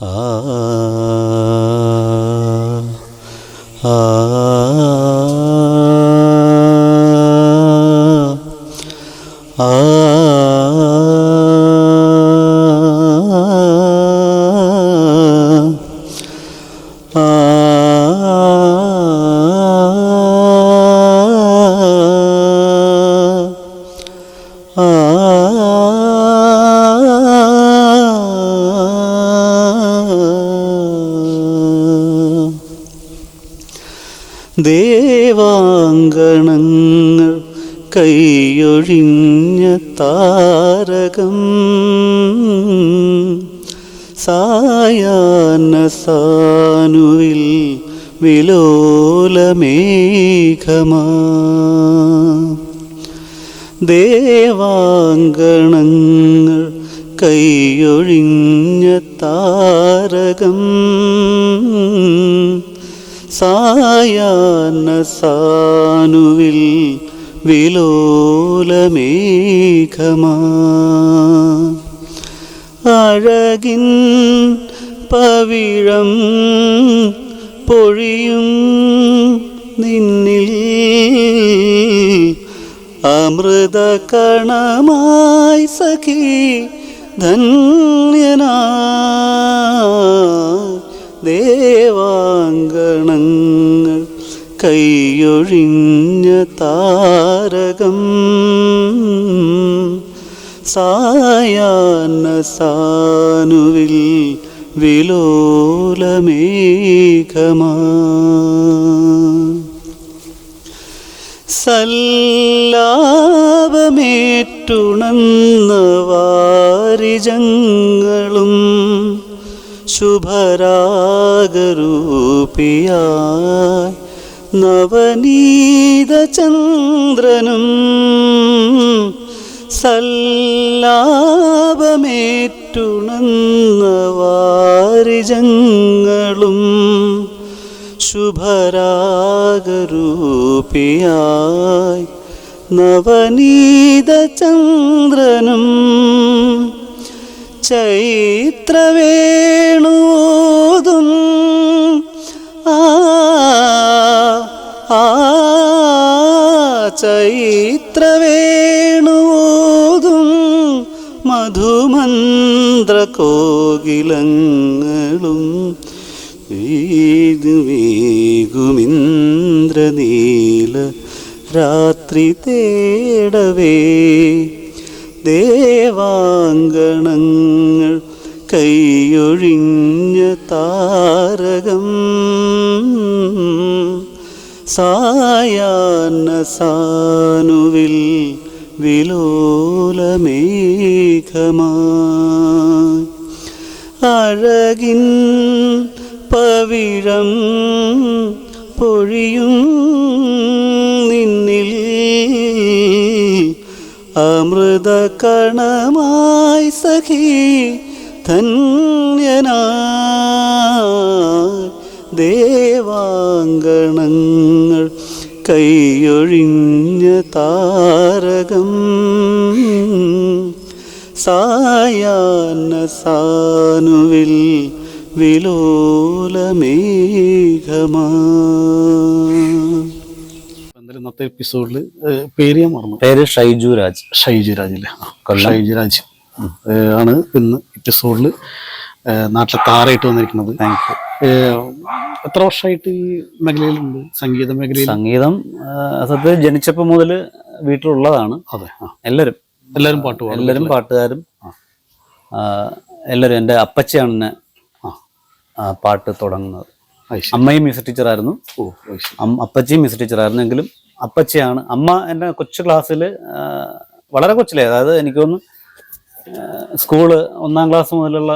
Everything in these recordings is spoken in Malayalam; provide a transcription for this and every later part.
ആ ആ ദേവാങ്കണങ്ങൾ കൈയൊഴിഞ്ഞ താരകം. സായാന സാനുവിൽ വിലോലമേഘമാ. ദേവാങ്കണങ്ങൾ കൈയൊഴിഞ്ഞ താരകം സായാന്ന സാനുവിൽ വിലോലമേഘമാ. അഴകിൻ പവിഴം പൊഴിയും നിന്നിൽ. അമൃത കണമായി സഖി ധന്യനാ. കൈയൊഴിഞ്ഞ താരകം. സായാഹ്ന സാനുവിൽ വിലോലമേഘമാ. സല്ലാപമേറ്റുണന്ന വാരിജങ്ങളും ശുഭരാഗരൂപിയായി നവനീത ചന്ദ്രനും സല്ലാപമേറ്റുണന്ന വാരിജങ്ങളും ശുഭരാഗരൂപിയായി നവനീത ചന്ദ്രനും ചൈത്രവേണുതും മധുമന്ത്ര കോകിലങ്ങളും വേഗുമിന്ദ്രനീല രാത്രി തേടവേ. ദേവാങ്കണങ്ങൾ കൈയൊഴിഞ്ഞ താരകം സായാഹ്ന സാനുവിൽ വിലോലമേഘമായി. അഴകിൻ പവിഴം പൊഴിയും നിന്നിൽ അമൃത കണമായി സഖി ധന്യനാ. ദേവാങ്കണങ്ങൾ കൈയൊഴിഞ്ഞ താരകം. സായാഹ്ന സാനുവിൽ വിലോലമേഘമാ ഇന്നത്തെ എപ്പിസോഡിൽ പേര് ഞാൻ മറന്നു. പേര് ഷൈജു രാജ് ഷൈജു രാജില്ലേ. ഷൈജു രാജ് ആണ് ഇന്ന് എപ്പിസോഡിൽ നാട്ടിലെ താറായിട്ട് വന്നിരിക്കുന്നത്. താങ്ക് യു എത്ര വർഷമായിട്ട് ഈ മേഖലയിലുണ്ട്? സംഗീത മേഖലയിൽ? സംഗീതം സത്യത്തിൽ ജനിച്ചപ്പോൾ മുതൽ വീട്ടിലുള്ളതാണ്. അതെ. എല്ലാരും. എല്ലാവരും എല്ലാവരും പാട്ട് എല്ലാരും എല്ലാവരും പാട്ടുകാരും. എല്ലാരും എല്ലാവരും എന്റെ അപ്പച്ചയാണ് എന്നെ പാട്ട് തുടങ്ങുന്നത്. അമ്മയും മ്യൂസിക് ടീച്ചർ ആയിരുന്നു അപ്പച്ചയും മ്യൂസിക് ടീച്ചർ ആയിരുന്നു മ്യൂസിക് ടീച്ചറായിരുന്നു. എങ്കിലും അപ്പച്ചയാണ്. അമ്മ എന്റെ കൊച്ചു ക്ലാസ്സിൽ വളരെ കൊച്ചിലേ. അതായത് എനിക്കൊന്ന് സ്കൂൾ ഒന്നാം ക്ലാസ് മുതലുള്ള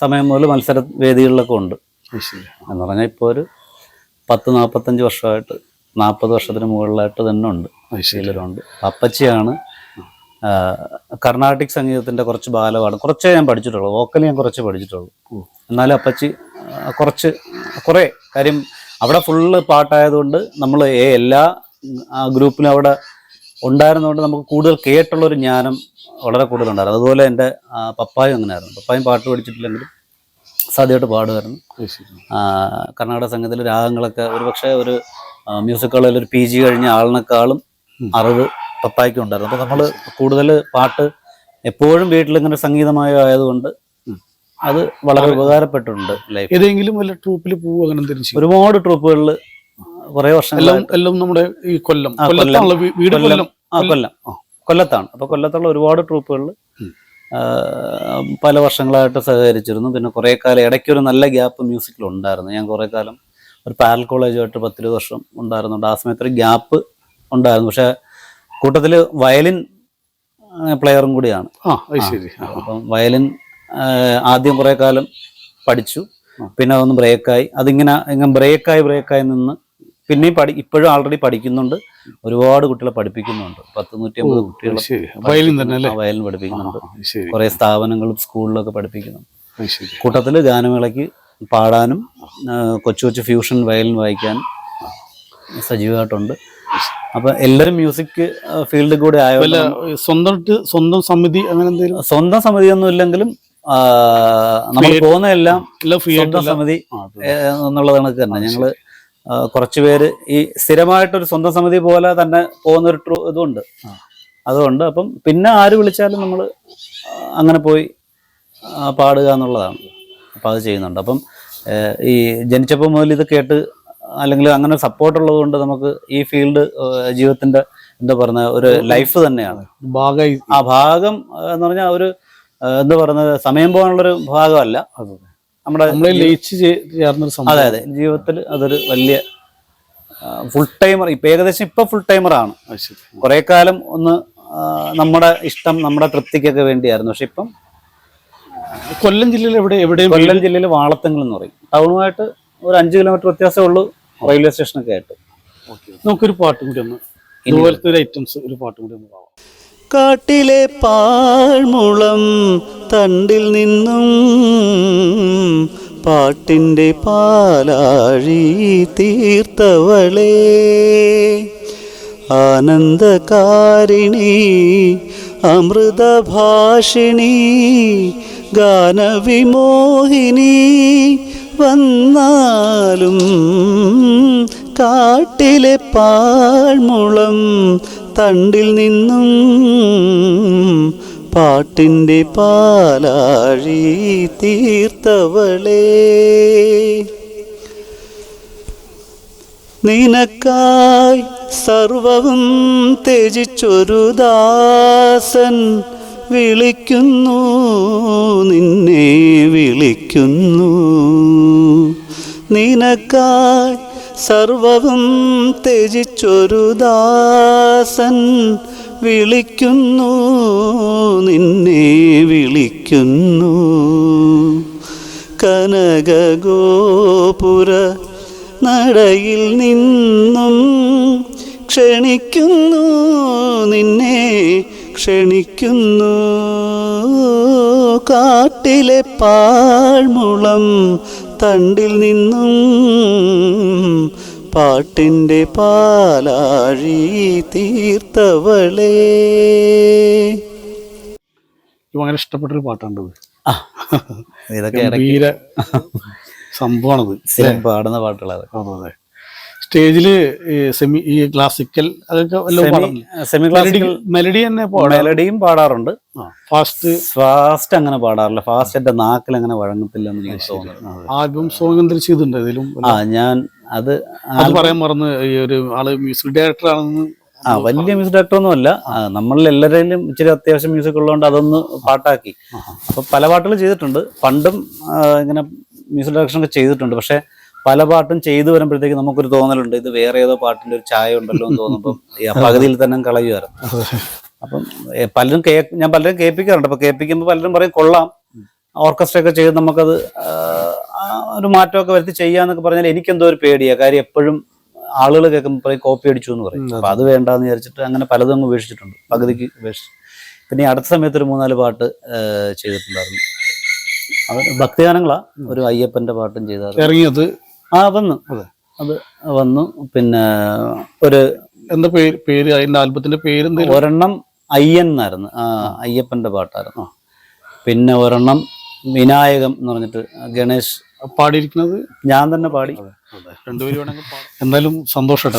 സമയം മുതൽ മത്സര വേദികളിലൊക്കെ ഉണ്ട്. എന്ന് പറഞ്ഞാൽ ഇപ്പോൾ ഒരു പത്ത് നാൽപ്പത്തഞ്ച് വർഷമായിട്ട് നാൽപ്പത് വർഷത്തിന് മുകളിലായിട്ട് തന്നെ ഉണ്ട്. ശീലരുണ്ട് അപ്പച്ചിയാണ് കർണാടിക് കർണാട്ടിക് സംഗീതത്തിന്റെ കുറച്ച് ബാലമാണ് കുറച്ചേ ഞാൻ പഠിച്ചിട്ടുള്ളൂ. വോക്കൽ ഞാൻ കുറച്ച് പഠിച്ചിട്ടുള്ളൂ. എന്നാലും അപ്പച്ചി കുറച്ച് കുറേ കാര്യം അവിടെ ഫുള്ള് പാട്ടായതുകൊണ്ട് നമ്മൾ എല്ലാ ഗ്രൂപ്പിലും അവിടെ ഉണ്ടായിരുന്നതുകൊണ്ട് നമുക്ക് കൂടുതൽ കേട്ടുള്ളൊരു ജ്ഞാനം വളരെ കൂടുതലുണ്ടായിരുന്നു. അതുപോലെ എന്റെ പപ്പായും അങ്ങനെയായിരുന്നു. പപ്പായും പാട്ട് പഠിച്ചിട്ടില്ലെങ്കിലും അസാധ്യമായിട്ട് പാടുമായിരുന്നു. കർണാടക സംഗീതത്തിലെ രാഗങ്ങളൊക്കെ ഒരുപക്ഷെ ഒരു മ്യൂസിക് കോളേജിൽ ഒരു പി ജി കഴിഞ്ഞ ആളിനേക്കാളും അറിവ് പപ്പായ്ക്കും ഉണ്ടായിരുന്നു. അപ്പോൾ നമ്മൾ കൂടുതൽ പാട്ട് എപ്പോഴും വീട്ടിലിങ്ങനെ സംഗീതമായ ആയതുകൊണ്ട് അത് വളരെ ഉപകാരപ്പെട്ടിട്ടുണ്ട് ലൈഫ് ഏതെങ്കിലും വല്ല ട്രൂപ്പിൽ പോകും അങ്ങനെ ഒരുപാട് ട്രൂപ്പുകളിൽ കുറേ വർഷം എല്ലാം എല്ലാം നമ്മുടെ ഈ കൊല്ലം. കൊല്ലം. കൊല്ലം. കൊല്ലത്താണ്. അപ്പൊ കൊല്ലത്തുള്ള ഒരുപാട് ട്രൂപ്പുകളിൽ പല വർഷങ്ങളായിട്ട് സഹകരിച്ചിരുന്നു. പിന്നെ കുറേ കാലം ഇടയ്ക്കൊരു നല്ല ഗ്യാപ്പ് മ്യൂസിക്കിൽ ഉണ്ടായിരുന്നു. ഞാൻ കുറേ കാലം ഒരു പാരൽ കോളേജുമായിട്ട് പത്തിരുപത് വർഷം ഉണ്ടായിരുന്നുണ്ട്. ആ സമയത്ത് ഒരു ഗ്യാപ്പ് ഉണ്ടായിരുന്നു. പക്ഷേ കൂട്ടത്തിൽ വയലിൻ പ്ലെയറും കൂടിയാണ്. അപ്പം വയലിൻ ആദ്യം കുറേ കാലം പഠിച്ചു. പിന്നെ അതൊന്ന് ബ്രേക്കായി അതിങ്ങനെ ഇങ്ങനെ ബ്രേക്കായി ബ്രേക്കായി നിന്ന് പിന്നെയും പഠി ഇപ്പോഴും ആൾറെഡി പഠിക്കുന്നുണ്ട്. ഒരുപാട് കുട്ടികളെ പഠിപ്പിക്കുന്നുണ്ട്. പത്ത് നൂറ്റി അമ്പത് കുട്ടികളെ വയലിൻ പഠിപ്പിക്കുന്നുണ്ട്. കുറെ സ്ഥാപനങ്ങളും സ്കൂളിലൊക്കെ പഠിപ്പിക്കുന്നുണ്ട് കൂട്ടത്തിൽ ഗാനമേളയ്ക്ക് പാടാനും കൊച്ചു കൊച്ചു ഫ്യൂഷൻ വയലിൻ വായിക്കാനും സജീവമായിട്ടുണ്ട്. അപ്പൊ എല്ലാവരും മ്യൂസിക് ഫീൽഡിൽ കൂടെ വല്ല സ്വന്തം സ്വന്തം സമിതി അങ്ങനെ എന്തെങ്കിലും? സ്വന്തം സമിതിയൊന്നും ഇല്ലെങ്കിലും നമ്മൾ പോകുന്ന എല്ലാം സ്വന്തം സമിതി എന്നുള്ളത് കണക്ക് തന്നെ ഞങ്ങൾ കുറച്ച് പേര് ഈ സ്ഥിരമായിട്ടൊരു സ്വന്തം സമിതി പോലെ തന്നെ പോകുന്ന ഒരു ട്രൂ ഇതുണ്ട്. അതുകൊണ്ട് അപ്പം പിന്നെ ആര് വിളിച്ചാലും നമ്മൾ അങ്ങനെ പോയി പാടുക എന്നുള്ളതാണ്. അപ്പം അത് ചെയ്യുന്നുണ്ട്. അപ്പം ഈ ജനിച്ചപ്പോൾ മുതൽ ഇത് കേട്ട് അല്ലെങ്കിൽ അങ്ങനെ സപ്പോർട്ട് ഉള്ളത് കൊണ്ട് നമുക്ക് ഈ ഫീൽഡ് ജീവിതത്തിന്റെ എന്താ പറയുന്നത് ഒരു ലൈഫ് തന്നെയാണ്. ഭാഗം ആ ഭാഗം എന്ന് പറഞ്ഞാൽ ഒരു എന്താ പറയുന്നത് സമയം പോകാനുള്ളൊരു ഭാഗമല്ല. നമ്മുടെ ലയിച്ച് ചേർന്നൊരു സംഭവം. അതെ അതെ. ജീവിതത്തിൽ അതൊരു വലിയ ഫുൾ ടൈമർ ഇപ്പൊ ഏകദേശം ഇപ്പൊ ഫുൾ ടൈമറാണ് കുറെ കാലം ഒന്ന് നമ്മുടെ ഇഷ്ടം നമ്മുടെ തൃപ്തിക്കൊക്കെ വേണ്ടിയായിരുന്നു. പക്ഷെ ഇപ്പം കൊല്ലം ജില്ലയിൽ എവിടെ എവിടെയും കൊല്ലം ജില്ലയിൽ വാളത്തങ്ങൾ എന്ന് പറയും. ടൗണുമായിട്ട് ഒരു അഞ്ച് കിലോമീറ്റർ വ്യത്യാസമേ ഉള്ളൂ. റെയിൽവേ സ്റ്റേഷനൊക്കെ ആയിട്ട്. നമുക്കൊരു പാട്ടും കൂടി ഒന്ന് ഇതുപോലത്തെ ഒരു ഐറ്റംസ് ഒരു പാട്ടും കൂടി ഒന്ന് പാടാം. കാട്ടിലെ പാഴ്മുളം തണ്ടിൽ നിന്നും പാട്ടിന്റെ പാലാഴി തീർത്തവളേ. ആനന്ദകാരിണി അമൃതഭാഷിണി ഗാനവിമോഹിനി വന്നാലും കാട്ടിലെ പാഴ്മുളം തണ്ടിൽ നിന്നും പാട്ടിന്റെ പാലാഴി തീർത്തവളേ. നിനക്കായി സർവവും ത്യജിച്ചൊരു ദാസൻ വിളിക്കുന്നു നിന്നെ വിളിക്കുന്നു. നിനക്കായി സർവവും ത്യജിച്ചൊരു ദാസൻ വിളിക്കുന്നു നിന്നെ വിളിക്കുന്നു. കനകഗോപുര നടയിൽ നിന്നും ക്ഷണിക്കുന്നു നിന്നെ ക്ഷണിക്കുന്നു. കാട്ടിലെ പാഴ്മുളം തണ്ടിൽ നിന്നും പാട്ടിന്റെ പാലാഴി തീർത്തവളേ. ഭയങ്കര ഇഷ്ടപ്പെട്ടൊരു പാട്ടാണ് ഇത് ആ, ഇതൊക്കെ ഗംഭീര സംഭവമാണത് സ്ഥിരം പാടുന്ന പാട്ടുകളാണ്. അതെ അതെ. സ്റ്റേജിൽ സെമി ഈ ക്ലാസിക്കൽ അതൊക്കെ സെമി ക്ലാസിക്കൽ മെലഡി തന്നെ മെലഡിയും പാടാറുണ്ട്. ഫാസ്റ്റ് ഫാസ്റ്റ് അങ്ങനെ പാടാറില്ല. ഫാസ്റ്റ് എന്റെ നാക്കിൽ അങ്ങനെ വഴങ്ങത്തില്ലെന്ന് എനിക്ക് തോന്നുന്നു. ആൽബം സോങ് എന്തെങ്കിലും ചെയ്തിട്ടുണ്ട് ഇതിലും? ആ ഞാൻ അത് അത് പറയാൻ മറന്ന് ഈ ഒരു ആൾ മ്യൂസിക് ഡയറക്ടർ ആണെന്ന് ആ വലിയ മ്യൂസിക് ഡയറക്ടർ ഒന്നും അല്ല. നമ്മളിൽ എല്ലാവരെയും ഇച്ചിരി അത്യാവശ്യം മ്യൂസിക് ഉള്ളതുകൊണ്ട് അതൊന്ന് പാട്ടാക്കി. അപ്പൊ പല പാട്ടുകൾ ചെയ്തിട്ടുണ്ട്. പണ്ടും ഇങ്ങനെ മ്യൂസിക് ഡയറക്ഷൻ ഒക്കെ ചെയ്തിട്ടുണ്ട്. പക്ഷെ പല പാട്ടും ചെയ്തു വരുമ്പോഴത്തേക്ക് നമുക്കൊരു തോന്നലുണ്ട്. ഇത് വേറെ ഏതോ പാട്ടിന്റെ ഒരു ചായ ഉണ്ടല്ലോ എന്ന് തോന്നുമ്പോൾ പകുതിയിൽ തന്നെ കളയുമായിരുന്നു അപ്പം പലരും കേ ഞാൻ പലരും കേൾപ്പിക്കാറുണ്ട്. അപ്പൊ കേൾപ്പിക്കുമ്പോൾ പലരും പറയും കൊള്ളാം. ഓർക്കസ്ട്ര ഒക്കെ ചെയ്ത് നമുക്കത് ഒരു മാറ്റമൊക്കെ വരുത്തി ചെയ്യാന്നൊക്കെ പറഞ്ഞാൽ എനിക്കെന്തോ ഒരു പേടിയാ. കാര്യം എപ്പോഴും ആളുകൾ കേൾക്കുമ്പോൾ പറയും കോപ്പി അടിച്ചു എന്ന് പറയും. അപ്പൊ അത് വേണ്ടാന്ന് വിചാരിച്ചിട്ട് അങ്ങനെ പലതും അങ്ങ് ഉപേക്ഷിച്ചിട്ടുണ്ട്. പകുതിക്ക് ഉപേക്ഷിച്ചു. പിന്നെ അടുത്ത സമയത്ത് ഒരു മൂന്നാൽ പാട്ട് ചെയ്തിട്ടുണ്ടായിരുന്നു. ഭക്തിഗാനങ്ങളാ. ഒരു അയ്യപ്പന്റെ പാട്ടും ചെയ്തായിരുന്നു. ഇറങ്ങിയത് ആ വന്നു. അതെ. അത് വന്നു. പിന്നെ ഒരു എന്താ പേര് പേര്? അതിന്റെ ആൽബത്തിന്റെ പേര് ഒരെണ്ണം അയ്യൻ എന്നായിരുന്നു. ആ, അയ്യപ്പന്റെ പാട്ടായിരുന്നു. പിന്നെ ഒരെണ്ണം വിനായകം എന്ന് പറഞ്ഞിട്ട് ഗണേഷ്. പാടിയിരിക്കുന്നത്? ഞാൻ തന്നെ പാടി. രണ്ടുപേരും. എന്തായാലും സന്തോഷം